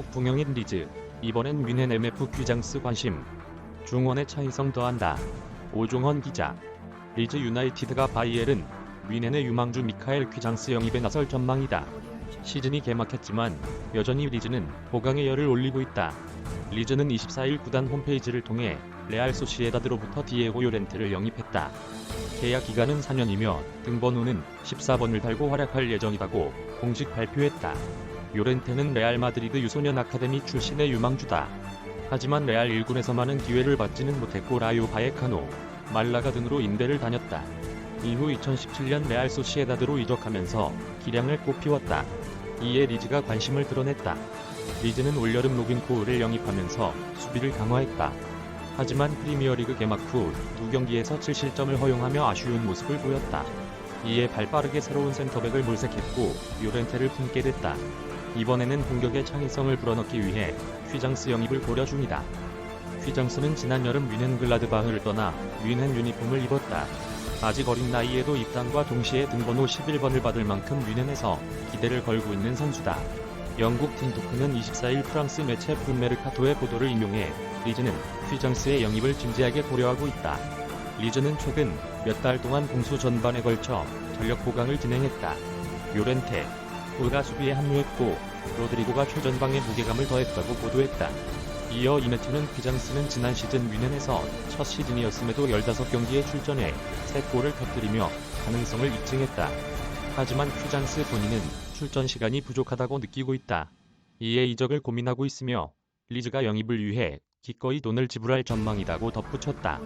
폭풍형인 리즈. 이번엔 뮌헨 MF 퀴장스 관심. 중원의 차이성 더한다. 오종헌 기자. 리즈 유나이티드가 바이엘은 뮌헨의 유망주 미카엘 퀴장스 영입에 나설 전망이다. 시즌이 개막했지만 여전히 리즈는 보강의 열을 올리고 있다. 리즈는 24일 구단 홈페이지를 통해 레알 소시에다드로부터 디에고 요렌테를 영입했다. 계약 기간은 4년이며 등번호는 14번을 달고 활약할 예정이라고 공식 발표했다. 요렌테는 레알 마드리드 유소년 아카데미 출신의 유망주다. 하지만 레알 1군에서 많은 기회를 받지는 못했고 라요 바에카노, 말라가 등으로 인대를 다녔다. 이후 2017년 레알 소시에다드로 이적하면서 기량을 꽃피웠다. 이에 리즈가 관심을 드러냈다. 리즈는 올여름 로빈 코우를 영입하면서 수비를 강화했다. 하지만 프리미어리그 개막 후 두 경기에서 7실점을 허용하며 아쉬운 모습을 보였다. 이에 발빠르게 새로운 센터백을 몰색했고 요렌테를 품게 됐다. 이번에는 공격의 창의성을 불어넣기 위해 휘장스 영입을 고려 중이다. 휘장스는 지난 여름 뮌헨 글라드바흐를 떠나 뮌헨 유니폼을 입었다. 아직 어린 나이에도 입단과 동시에 등번호 11번을 받을 만큼 뮌헨에서 기대를 걸고 있는 선수다. 영국 팀토크는 24일 프랑스 매체 풋메르카토의 보도를 인용해 리즈는 휘장스의 영입을 진지하게 고려하고 있다. 리즈는 최근 몇 달 동안 공수 전반에 걸쳐 전력 보강을 진행했다. 요렌테, 홀가 수비에 합류했고 로드리고가 최전방에 무게감을 더했다고 보도했다. 이어 이네트는 휘장스는 지난 시즌 뮌헨에서 첫 시즌이었음에도 15경기에 출전해 3골을 터뜨리며 가능성을 입증했다. 하지만 휘장스 본인은 출전 시간이 부족하다고 느끼고 있다. 이에 이적을 고민하고 있으며 리즈가 영입을 위해 기꺼이 돈을 지불할 전망이라고 덧붙였다.